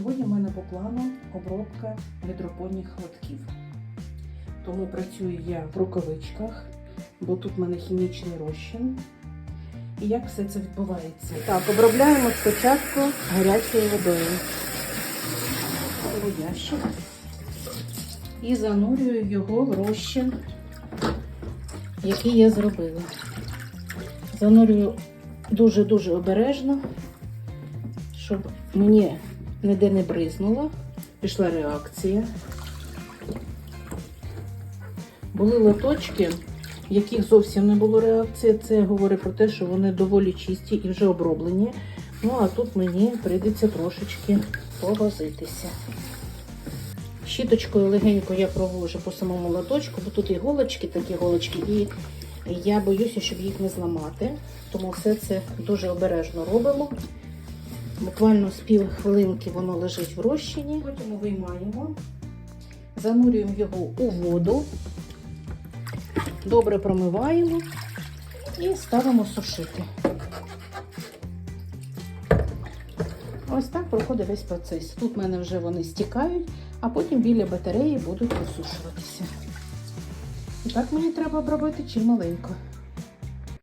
Сьогодні в мене по плану обробка гідропонних лотків. Тому працюю я в рукавичках, бо тут в мене хімічний розчин. І як все це відбувається? Так, обробляємо спочатку гарячою водою. Ящик і занурюю його в розчин, який я зробила. Занурюю дуже-дуже обережно, щоб мені ніде не бризнуло. Пішла реакція. Були лоточки, яких зовсім не було реакції. Це говорить про те, що вони доволі чисті і вже оброблені. Ну, а тут мені прийдеться трошечки повозитися. Щіточкою легенько я провожу по самому лоточку, бо тут іголочки, такі іголочки, і я боюся, щоб їх не зламати. Тому все це дуже обережно робимо. Буквально з пів хвилинки воно лежить в розчині. Потім виймаємо, занурюємо його у воду, добре промиваємо і ставимо сушити. Ось так проходить весь процес. Тут в мене вже вони стікають, а потім біля батареї будуть висушуватися. І так мені треба обробити чималенько.